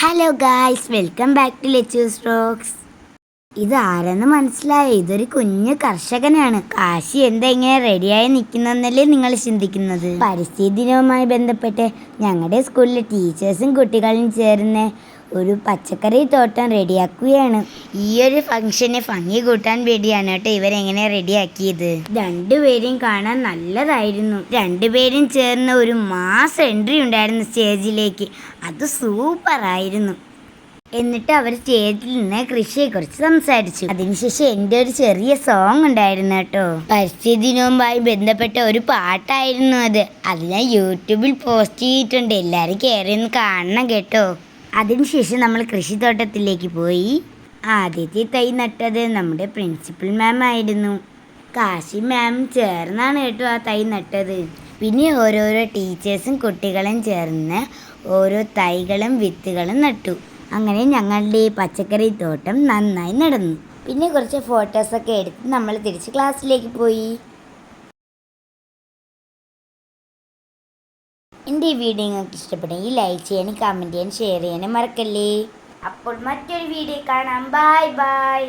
Hello guys welcome back to Lechus rocks ഇത് ആരെന്ന് മനസ്സിലായോ? ഇതൊരു കുഞ്ഞു കർഷകനാണ്. കാശി എന്താ ഇങ്ങനെ റെഡിയായി നിൽക്കുന്നല്ലേ നിങ്ങൾ ചിന്തിക്കുന്നത്. പരിസ്ഥിതി ദിനവുമായി ബന്ധപ്പെട്ട് ഞങ്ങളുടെ സ്കൂളിലെ ടീച്ചേഴ്സും കുട്ടികളും ചേർന്ന് ഒരു പച്ചക്കറി തോട്ടം റെഡിയാക്കുകയാണ്. ഈ ഒരു ഫംഗ്ഷന് ഭംഗി കൂട്ടാൻ വേണ്ടിയാണ് കേട്ടോ ഇവരെങ്ങനെ റെഡിയാക്കിയത്. രണ്ടുപേരും കാണാൻ നല്ലതായിരുന്നു. രണ്ടുപേരും ചേർന്ന് ഒരു മാസ് എൻട്രി ഉണ്ടായിരുന്നു സ്റ്റേജിലേക്ക്. അത് സൂപ്പർ ആയിരുന്നു എന്നിട്ട് അവർ സ്റ്റേജിൽ നിന്ന് കൃഷിയെക്കുറിച്ച് സംസാരിച്ചു. അതിനുശേഷം എന്റെ ഒരു ചെറിയ സോങ് ഉണ്ടായിരുന്നു കേട്ടോ. പരിസ്ഥിതി ദിനവുമായി ബന്ധപ്പെട്ട ഒരു പാട്ടായിരുന്നു അത്. അത് ഞാൻ യൂട്യൂബിൽ പോസ്റ്റ് ചെയ്തിട്ടുണ്ട്. എല്ലാവരും കയറി ഒന്ന് കാണണം കേട്ടോ. അതിനുശേഷം നമ്മൾ കൃഷിത്തോട്ടത്തിലേക്ക് പോയി. ആദ്യത്തെ തൈ നട്ടത് നമ്മുടെ പ്രിൻസിപ്പൽ മാം ആയിരുന്നു. കാശി മാം ചേർന്നാണ് കേട്ടോ ആ തൈ നട്ടത്. പിന്നെ ഓരോരോ ടീച്ചേഴ്സും കുട്ടികളും ചേർന്ന് ഓരോ തൈകളും വിത്തുകളും നട്ടു. അങ്ങനെ ഞങ്ങളുടെ പച്ചക്കറി തോട്ടം നന്നായി നടന്നു. പിന്നെ കുറച്ച് ഫോട്ടോസൊക്കെ എടുത്ത് നമ്മൾ തിരിച്ച് ക്ലാസ്സിലേക്ക് പോയി. എന്റെ ഈ വീഡിയോ നിങ്ങൾക്ക് ഇഷ്ടപ്പെട്ടെങ്കിൽ ലൈക്ക് ചെയ്യാനും കമന്റ് ചെയ്യാനും ഷെയർ ചെയ്യാനും മറക്കല്ലേ. അപ്പോൾ മറ്റൊരു വീഡിയോ കാണാം. Bye bye